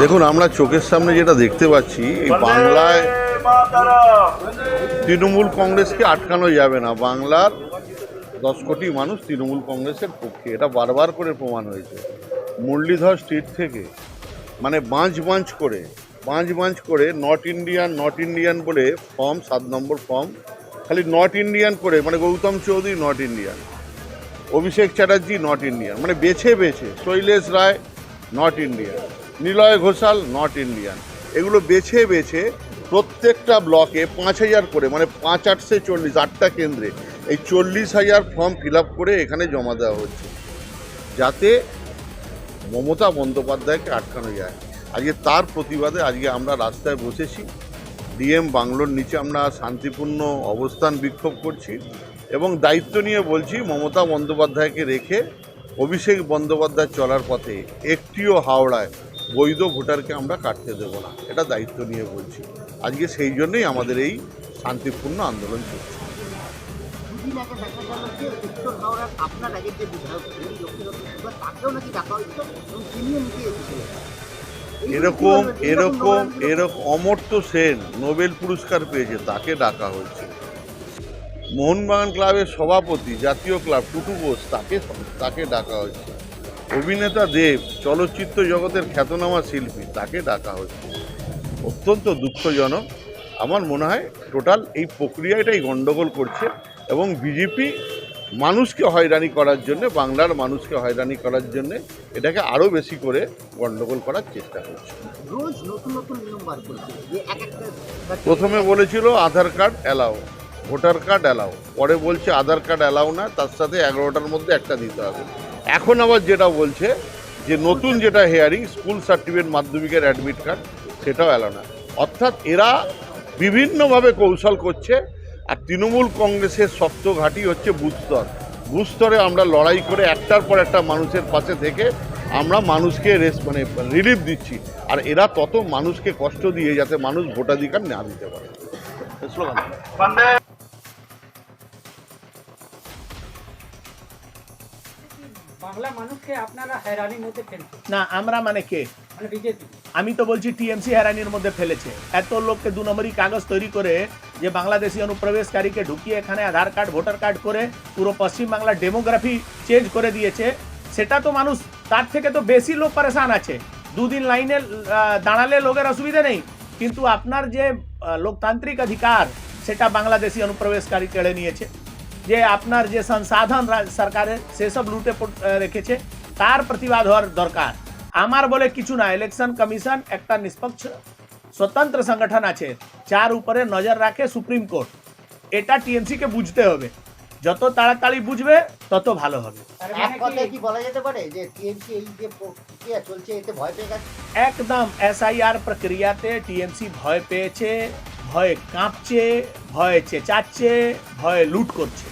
দেখুন আমরা চোখের সামনে যেটা দেখতে পাচ্ছি এই বাংলায় তৃণমূল কংগ্রেসকে আটকানো যাবে না। বাংলার দশ কোটি মানুষ তৃণমূল কংগ্রেসের পক্ষে। এটা বারবার করে প্রমাণ হয়েছে। মুরলীধর স্ট্রিট থেকে মানে বাঁচ বাঁচ করে বাঁচ বাঁচ করে নট ইন্ডিয়ান নট ইন্ডিয়ান বলে ফর্ম সাত নম্বর ফর্ম খালি নট ইন্ডিয়ান করে মানে Gautam Chowdhury not Indian Abhishek Chatterjee not Indian মানে বেছে বেছে Shailesh Roy not Indian. Niloy Ghoshal not Indian এগুলো বেছে বেছে প্রত্যেকটা ব্লকে পাঁচ হাজার করে মানে পাঁচ আটশো চল্লিশ, আটটা কেন্দ্রে এই চল্লিশ হাজার ফর্ম ফিল করে এখানে জমা দেওয়া হচ্ছে। যাতে মমতা বন্দ্যোপাধ্যায়কে আটকানো যায়। আজকে তার প্রতিবাদে আজকে আমরা রাস্তায় বসেছি। ডিএম বাংলোর নিচে আমরা শান্তিপূর্ণ অবস্থান বিক্ষোভ করছি এবং দায়িত্ব নিয়ে বলছি, মমতা বন্দ্যোপাধ্যায়কে রেখে অভিষেক বন্দ্যোপাধ্যায় চলার পথে একটিও হাওড়ায় বৈধ ভোটারকে আমরা কাটতে দেবো না। এটা দায়িত্ব নিয়ে বলছি। আজকে সেই জন্যই আমাদের এই শান্তিপূর্ণ আন্দোলন চলছে। এরকম এরকম এরকম অমর্ত্য সেন নোবেল পুরস্কার পেয়েছে, তাকে ডাকা হয়েছে। মোহনবাগান ক্লাবের সভাপতি, জাতীয় ক্লাব টুটু বোস, তাকে তাকে ডাকা হয়েছে। অভিনেতা দেব চলচ্চিত্র জগতের খ্যাতনামা শিল্পী তাকে ডাকা হয়েছে। অত্যন্ত দুঃখজনক। আমার মনে হয় টোটাল এই প্রক্রিয়াটাই গণ্ডগোল করছে এবং বিজেপি মানুষকে হয়রানি করার জন্য বাংলার মানুষকে হয়রানি করার জন্য এটাকে আরও বেশি করে গণ্ডগোল করার চেষ্টা করছে। প্রথমে বলেছিল Aadhaar card allow voter card allow পরে বলছে আধার কার্ড অ্যালাও না তার সাথে এগারোটার মধ্যে একটা দিতে হবে। এখন আবার যেটা বলছে যে নতুন যেটা হেয়ারিং স্কুল সার্টিফিকেট মাধ্যমিকের অ্যাডমিট কার্ড সেটাও অ্যালাও না। অর্থাৎ এরা বিভিন্নভাবে কৌশল করছে আর তৃণমূল কংগ্রেসের শক্ত ঘাঁটি হচ্ছে বুস্তর বুস্তরে আমরা লড়াই করে একটার পর একটা মানুষের পাশে থেকে আমরা মানুষকে রেস মানে রিলিফ দিচ্ছি। আর এরা তত মানুষকে কষ্ট দিয়ে যাতে মানুষ ভোটাধিকার না দিতে পারে। বাংলা মানুষকে আপনারা হয়রানির মধ্যে ফেলছেন। না আমরা মানে কে? মানে বিজেপি। আমি তো বলছি টিএমসি হ্যারানির মধ্যে ফেলেছে। এত লোককে দু নম্বরই কাগজ তৈরি করে যে বাংলাদেশি অনুপ্রবেশকারীকে ঢুকিয়ে এখানে আধার কার্ড ভোটার কার্ড করে পুরো পশ্চিমবাংলার ডেমোগ্রাফি চেঞ্জ করে দিয়েছে। সেটা তো মানুষ তার থেকে তো বেশি লোক পরেশান আছে। দুদিন লাইনে দাঁড়ালে লোকের অসুবিধা নেই। কিন্তু আপনার যে লোকতান্ত্রিক অধিকার সেটা বাংলাদেশি অনুপ্রবেশকারী কেড়ে নিয়েছে। যে আপনার যে সংসাধন সরকারের সেসব লুটে রেখেছে তার প্রতিবাদ হওয়ার দরকার। আমার বলে কিছু না ইলেকশন কমিশন একটা নিষ্পক্ষ স্বতন্ত্র সংগঠন আছে যার উপরে নজর রাখে সুপ্রিম কোর্ট এটা টিএমসি কে বুঝতে হবে। যত তাড়াতাড়ি বুঝবে তত ভালো হবে। মানে কথায় কি? কি বলা যেতে পারে যে টিএমসি এই যে প্রক্রিয়া চলছে এতে ভয় পেয়ে গেছে? একদম এসআইআর প্রক্রিয়াতে টিএমসি ভয় পেয়েছে। ভয়ে কাঁপছে ভয়ে চেঁচাচ্ছে ভয়ে লুট করছে।